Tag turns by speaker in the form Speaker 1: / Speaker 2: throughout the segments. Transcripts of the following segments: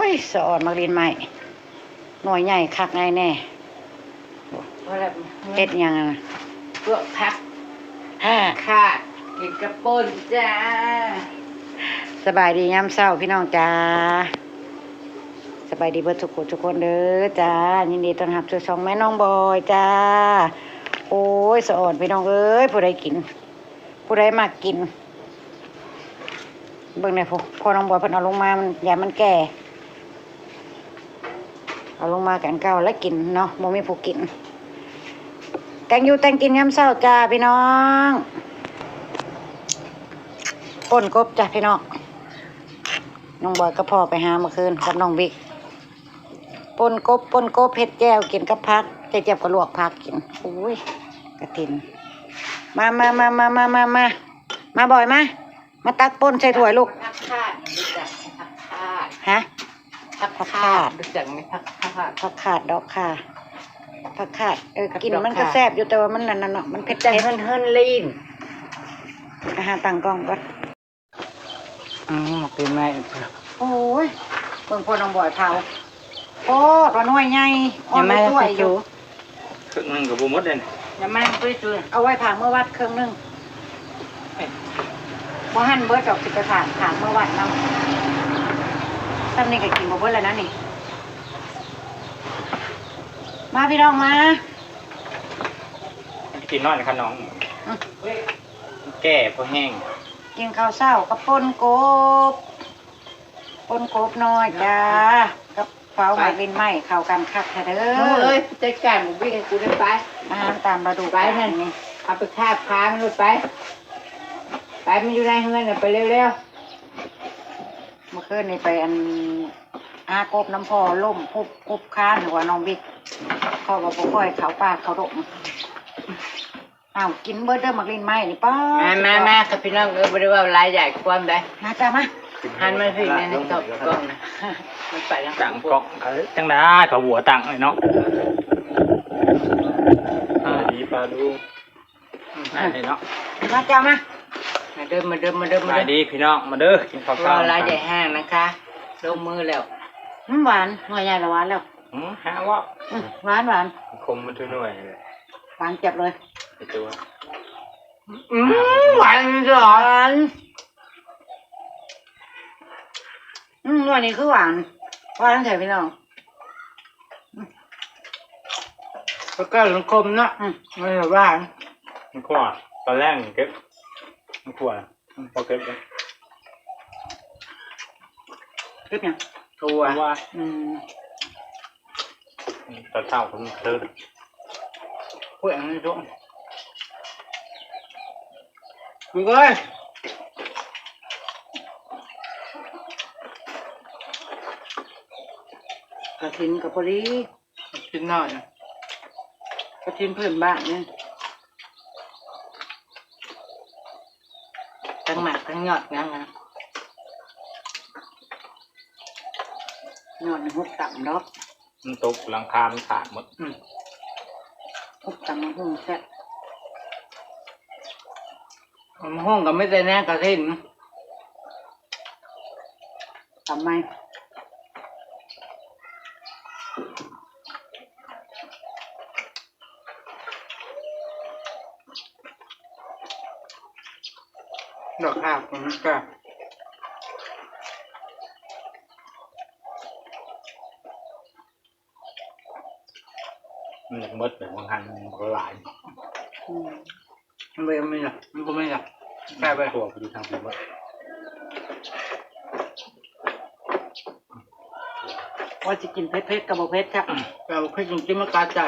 Speaker 1: อ้ยสะออนมักลินใหม่หน่วยใหญ่คักแน่แน่
Speaker 2: ว่าแบบ
Speaker 1: ๆเฮ็ดหยังอะ
Speaker 2: พวกพัก
Speaker 1: ฮ่า
Speaker 2: ขาดกินกระปุนจ้า
Speaker 1: สบายดียามเช้าพี่น้องจ้า สบายดีเบิดทุกคนทุกคนเด้อจ้า ยินดีต้อนรับสู่ช่องแม่น้องบอยจ้า โอ้ยสะอ่อนพี่น้องเอ้ยผู้ใดกิน ผู้ใดมากิน เบิ่งในอยพวกพอน้องบอยเพิ่นเอาลงมามันอย่ามันแก่ เอาลงมากันเก่าแล้วกินเนาะบ่มีผู้กิน แต่งอยู่แต่งกินยามเช้าจ้าพี่น้องป่นกบจ้ะพี่น้อง น้องบอยก็พ่อไปหาเมื่อคืนกับน้องบิ๊กป่นกบป่นกบเผ็ดแจ่วกินกับพักเจ็บๆก็ลวกพักกินอุ้ยกระติน มามามามามามามามาบ่อยมา มาตักป่นใส่ถ้วยลูก
Speaker 2: พักขาดรู้จักไหมพักขาด
Speaker 1: ฮะ
Speaker 2: พัก
Speaker 1: ผัก
Speaker 2: ขาด
Speaker 1: ด
Speaker 2: รู้จักไหมพักขาด
Speaker 1: ผักขาดดอกค่ะผักขาดเออ
Speaker 2: กิ
Speaker 1: นมันก็แซ่บอยู่แต่ว่ามันนั่นน่ะมันเผ็ด
Speaker 2: แต่
Speaker 1: เผ็ด
Speaker 2: เฮินเฮินลีน
Speaker 1: อาหารต่างกล้องก่อน
Speaker 2: อืมเป็นไง
Speaker 1: โอ้ยเบิ่งพอน้องบอยเผาโอ้ตัวน้อยใหญ่อ่อ
Speaker 2: ยัง
Speaker 1: น
Speaker 2: ไม่ด้
Speaker 1: วยอยู่
Speaker 3: ครึ่งนึงกับบูมดเลยนะ
Speaker 2: ยังไม่ไปช่วย
Speaker 1: เอาไว้ผ่าเมื่อวัดเครื่องหนึงบ่หั่นเบิดดอกสิไปผางผางเมื่อวัดเนาะ ตำนี้ก็กินบ่เบิดแล้วนะนี่ มาพี่น้องมา
Speaker 3: กินน้อยนะครับน้อง
Speaker 1: อืม
Speaker 3: แก่พอแห้ง
Speaker 1: กินข้าวเช้ากับป่นกบป่นกบน้อยจ้ากับเฝ้าหมากลินไหมเข้ากันคักแท้เด้
Speaker 2: มึง
Speaker 1: อ
Speaker 2: เอ้ยจัดการหมูวิ่งให้กูได้ไป
Speaker 1: อาหารตามฤดู
Speaker 2: ไปนั่น
Speaker 1: นี่
Speaker 2: เอาไปคาบค้างรถไป ไปมันอยู่ในเฮือนน่ะไปเร็ว
Speaker 1: เมื่อ คืนนี่ไปอันอากบน้ำพอล่มคุบคุบค้านหัวน้องบิ๊กเขาบอกบ่ค่อยเขาปากเขาดกอ้าวกินเบิดเด้อหมักลินไหมนี่ป้า
Speaker 2: ๆมามามาครับพี่น้องเออบริว่าหลายใหญ่ความได้
Speaker 1: มาจ้ามา
Speaker 2: หันมาสิในในตบกล้องนะมันไปแล้ว
Speaker 3: ต่างกอกเอ้ยจังได้เขาหัวต่างเลยเนาะอ่าดีปลาดูน่าเลยเนาะ
Speaker 1: มาจ้ามา
Speaker 2: มาเดิมมาเดิมมาเดิมมา
Speaker 3: มา
Speaker 2: เดิม
Speaker 3: ดีพี่น้องมาเด้อกินข้าว
Speaker 2: ร
Speaker 3: เช้า
Speaker 2: อหลายใหญ่ห้างนะคะลงมือแล้ว
Speaker 1: อืมหวานหน่วยใหญ่ละหวานแล้ว
Speaker 3: หืมหาว่า
Speaker 1: อืมหวานหวาน
Speaker 3: คมมันช่วยหน่วยเลย
Speaker 1: หวานเจ็บเลย
Speaker 3: ไอตัว
Speaker 2: อืมหวานเหรอ
Speaker 1: หวานอืมหน่วยนี้คือหวานหวานเฉยพี่น้อง
Speaker 2: แล้วก็ลงคมเนาะ
Speaker 1: อืม
Speaker 2: ไม่ใช่หวาน
Speaker 3: มันขวดตอนแรกเก็บ มันขวดพอเก็บเลย
Speaker 1: คลิปยัง
Speaker 2: ตัว
Speaker 3: เพราะว่า
Speaker 1: อืม
Speaker 3: ตอนเช้าผมเจอ
Speaker 2: พูดอย่างนี้ทุกคุณเอ้ย
Speaker 1: กระถินกับพอดี
Speaker 2: กินหน่อย
Speaker 1: กระถินเพื่อนบ้านเนี่ย
Speaker 2: ทั้ง หมักทั้งยอดงั้นนะ
Speaker 1: นอนหุบต่ำดอก
Speaker 3: มันตกหลังคามันขาดหมด
Speaker 2: อืม
Speaker 1: หุบต่ำมาหุ่งแซ่บ
Speaker 2: มันห้องก็ไม่ได้แน่กระทิน
Speaker 1: ทำไม
Speaker 2: ดอกข้าว มันก็
Speaker 3: มันอยากหมดแบบบางครั้งมันก็หลาย
Speaker 1: อืม
Speaker 2: มันไม่ไม่หรอกมันก็ไม่หรอกแค่ไป
Speaker 3: ตัวไปดูทางผมว่า
Speaker 1: ว่าจะกินเผ็ดๆกับบเผ็ดครับ
Speaker 2: เราแค่จริงๆมันกาใจ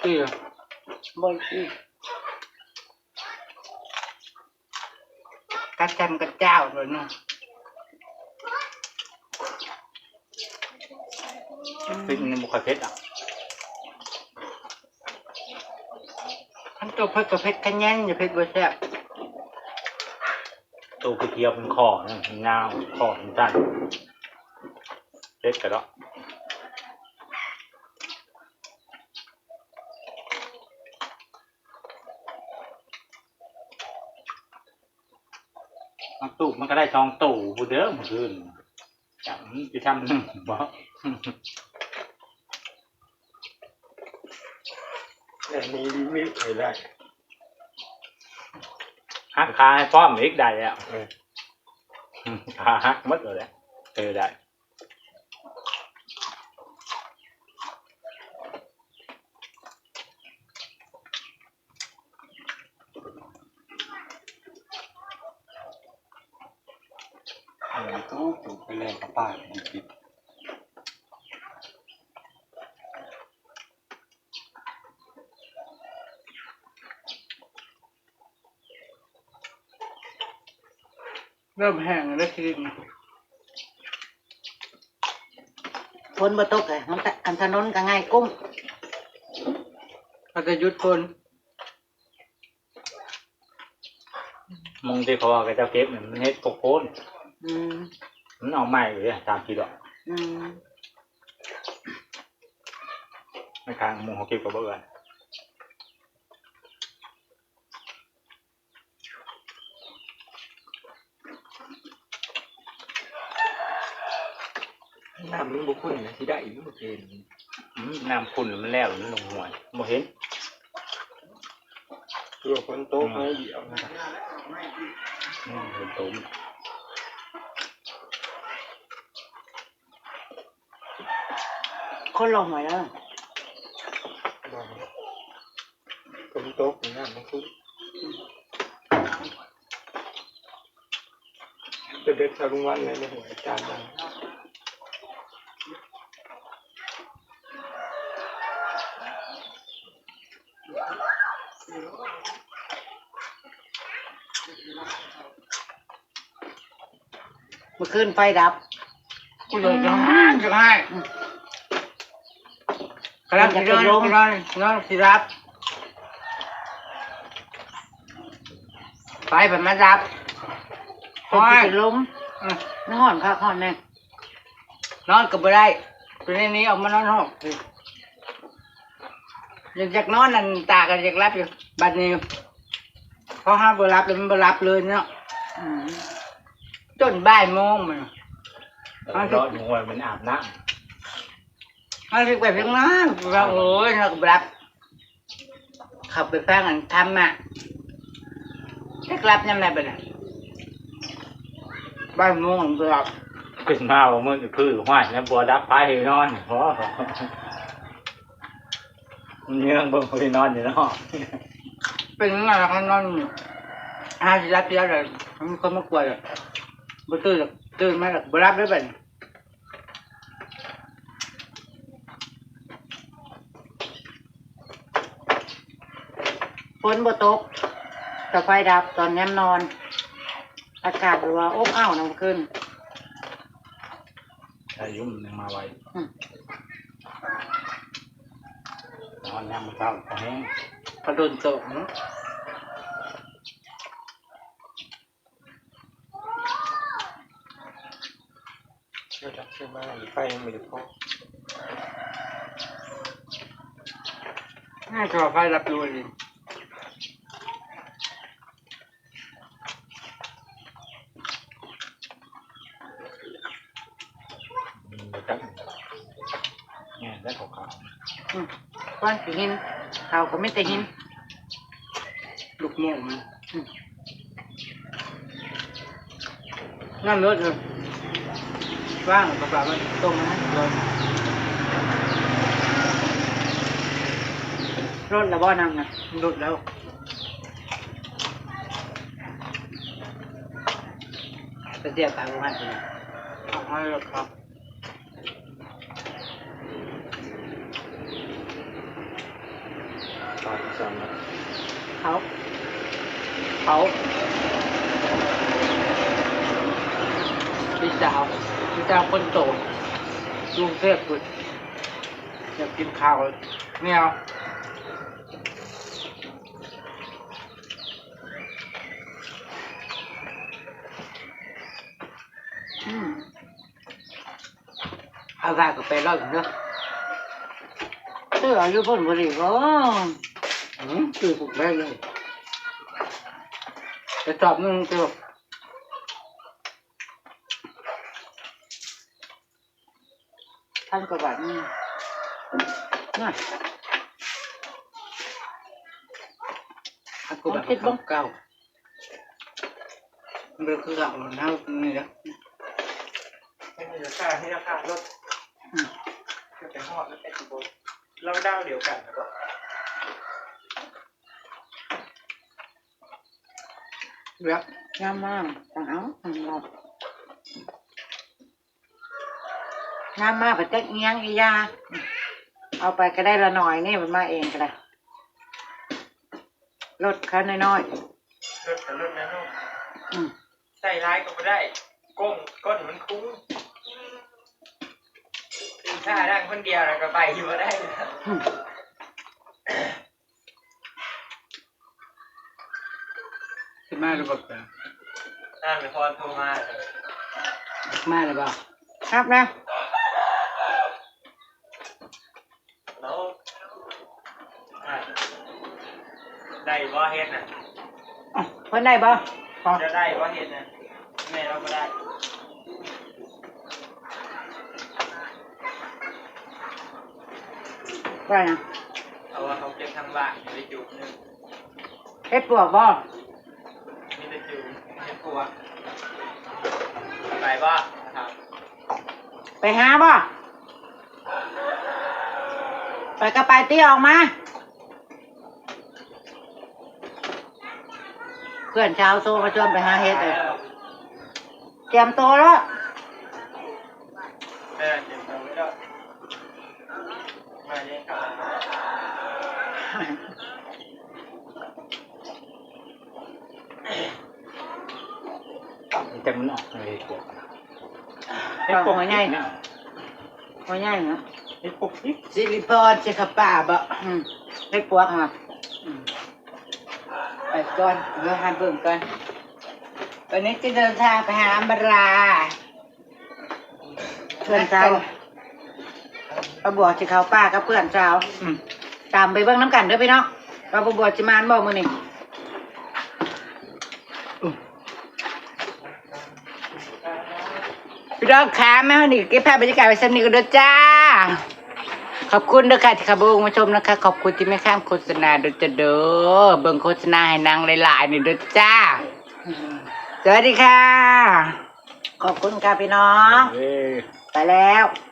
Speaker 2: ที่
Speaker 1: บ่อยอี ก
Speaker 2: กัดใจมันกระเจ้าเลยเนาะ
Speaker 3: พริกมันบุคอยเผ็ดอะ
Speaker 2: ทั้งตัวเผ็ดกับเผ็ดขยันอย่าเผ็ดบ่แซ่บ
Speaker 3: ตัวเกียวเป็นคอนะมันยาวคอมันสั้นเผ็ดกระดอก มันตู้มันก็ได้ช่องตู่ผู้เดิมคืนจังจะทำหนึ่งบ่
Speaker 4: แต่มีลิมิตไม่ได้
Speaker 3: หักขาให้ป้อมอีกได้แล้ว
Speaker 4: เออ
Speaker 3: ขาหักหมดเลยแหละเออได้
Speaker 4: อะไรตู้ ถูกไปแรงกับป้าดีปิด
Speaker 2: เริ่มแห้งแล้วทีนี้
Speaker 1: ฝนบ่ตกเลยมันตะอันถนนก็ง่ายกุ้ม
Speaker 2: เขาจะหยุดคน
Speaker 3: มึงที่เขาว่าก็จะเก็บเนี่ยมันเฮ็ดโกโก้น
Speaker 1: อืม
Speaker 3: มันเอาไม้เลยตามที่ดอก
Speaker 1: อืม
Speaker 3: ไม่ค้างมึงเขาเก็บกับเบื่อน
Speaker 4: น้ำมันบุคุ้นนะที่ได้อีกเมื่อคืน
Speaker 3: อืมน้ำคุณมันแล้วมันลงหัวยบ่เห็น
Speaker 4: ตัวคนโตไม่เดียวนะครับ
Speaker 3: อืมเห็นตุ้
Speaker 1: คนลงหน่อยแล้ว
Speaker 4: คนโตน้ำมันคุ้นจะเด็ดสารุงวันเลยในหัวอาจารย์นะ
Speaker 1: เมื่อคืนไฟดับ
Speaker 2: กูเลยจะให้จะให้ กำลังจะนอนนอนนอนสิรับไปแบบมารับ
Speaker 1: เป็นสิเป็นลม
Speaker 2: อืม
Speaker 1: นอนพักนอนแน่
Speaker 2: นอนก็บ่ได้ตัวนี้นี้ออกมานอนห้องสิอยากจากนอนนั่นตากันอยากรับอยู่บัดนี้พอห้าบ่รับเลยมันบ่รับเลยเนาะ
Speaker 1: อืม
Speaker 2: จนบ่ายโมงมัน
Speaker 3: รอดหัวมันอาบน้
Speaker 2: มันเรียกแบบนั้นนะว่าโอ้ยเราก็บ่รับเขับไปฟังอันทำอะเรียกรับยังไงบ่น่ะบ่ายโมงมันบ่รับำ
Speaker 3: ขึ้นมาว่ามึงคือห้อยแล้วบัวดับไฟให้นอนเพราะมันเยื่องเบิ่งไปนอนอยู่เนาะ
Speaker 2: เป็นยังไงล่ะเขานอนอยู่ห้าสิรับเยอะเลยมีคนมากวนเลยบ่ตื่นหรอกตื่นมาหรอกบ่รับได้บ่เนี่
Speaker 1: ฝนบ่ตกแต่ไฟดับตอนย้ำนอน อากาศแบบว่าอบอ้าวนะเมื่อคืน
Speaker 3: อายุมันยังมาไว
Speaker 1: อืม
Speaker 3: นอนยามมื้อเช้าก็แห้ง
Speaker 2: กระโดนโตกเนาะ
Speaker 4: เชื่อจับเชื่อมาไฟไม่ได้พอ
Speaker 2: น่าจะไฟรับรู้เลย
Speaker 3: มันบ่จัก แง่ได้ขาว
Speaker 1: อืมก้อนสิหินเขาก็ไม่แต่หิน
Speaker 2: ลูกโม่มันอืมนั่นรถเลยว่างกระเป๋ามันตรงนั้นเลย
Speaker 1: รถละบ่นั่งนะ
Speaker 2: รถแล้ว
Speaker 1: ไปเสียตามโรงงานคนนี้
Speaker 2: เอาให้รถครับ
Speaker 4: ตายสามนะ
Speaker 1: เขา
Speaker 2: เขาพี่สาวพี่สาวคนโตลุงเทพสุดอยากกินข้าวไม่เอา
Speaker 1: อืม
Speaker 2: เอากาก็ไปเล่าอีกเนอะ
Speaker 1: เสื้ออายุพ่นบริบ่
Speaker 2: อืมคือผมได้เลย จะตอบมึงตัว
Speaker 1: พันกว่าบาทนี่น่ะ
Speaker 2: aku bakal bang kau bergerak mana ni dah
Speaker 4: ไม่มีราคาที่ราคารถจะไปหอดแล้วไปสิบเราดาวเดียวกันแล้วก็
Speaker 2: berat
Speaker 1: งามมากต่างเอาต่างเรางามมากไปเต็กเงี้ยงอียา เอาไปก็ได้ละหน่อยนี่มันมาเองก็ได้ลดค่าน้อย
Speaker 4: รถแต่รถนั้นเนาะ
Speaker 1: ๆอืม
Speaker 4: ใส่ร้ายก็ไม่ได้ ก้มก้นมันคุ้งตีท่าดังคนเดียวแล้วก็ไปอยู่มาได้
Speaker 1: อืม
Speaker 2: Cuma ada bakal
Speaker 4: น่าไม่พอโทรมาเลย
Speaker 2: Mana bang
Speaker 1: ครับนะ
Speaker 4: แล้วอะได้ว่าเฮ็ดน่ะ
Speaker 1: อะเพิ่นได้บ่พอ
Speaker 4: จะได้ว่าเฮ็ดน่ะแม่เราก็ได้
Speaker 1: ว่านะ
Speaker 4: เอาว่าเขาเก็บทางบ้านมีได้จูบหนึง
Speaker 1: เฮ็ดปวกบ่
Speaker 4: มีได้ จูบเฮ็ดปัวไปบ่นะครับ
Speaker 1: ไปหาบ่ ไปก็ไปตีออกมา เพื่อนชาวโซมาชวนไปหาเฮ็ดเลยเตรียมตัวแล้ว
Speaker 4: เออเจ็บตัวไม่ได้มาเลี้ยงกลับ
Speaker 3: แต่มันออกเลยปวด
Speaker 1: เฮ็ดปวกหัวใหญ่หัวใหญ่เนาะ
Speaker 3: ไอ้พวกนี้
Speaker 2: Sili pon cakap apa bak
Speaker 1: อืมเฮ็ดปวกค่ะ
Speaker 2: ไปก่อนเดี๋ยวหาเบิ่งก่อนวันนี้จะเดินทางไปหาอัมบรา
Speaker 1: เพื่อนชาวปลาบัวสิเขาป้ากับเพื่อนชาว
Speaker 2: อืม
Speaker 1: ตามไปเบิ่งน้ำกันเด้อพี่น้องปลาบัวสิมานบ่มื้อนี้
Speaker 2: พี่น้องคะแม่ฮันนี่เก็บภาพบรรยากาศไว้สำนีกันด้วยจ้า ขอบคุณด้วยค่ะที่ขับเบิ้งมาชมนะคะ ขอบคุณที่ไม่ข้ามโฆษณาด้วยจ้าเด้อเบิ่งโฆษณาให้นางหลายๆนี่ด้วยจ้า สวัสดีค่ะ
Speaker 1: ขอบคุณค่ะพี่น้อง
Speaker 3: เอ้ย
Speaker 1: ไปแล้ว
Speaker 3: ไ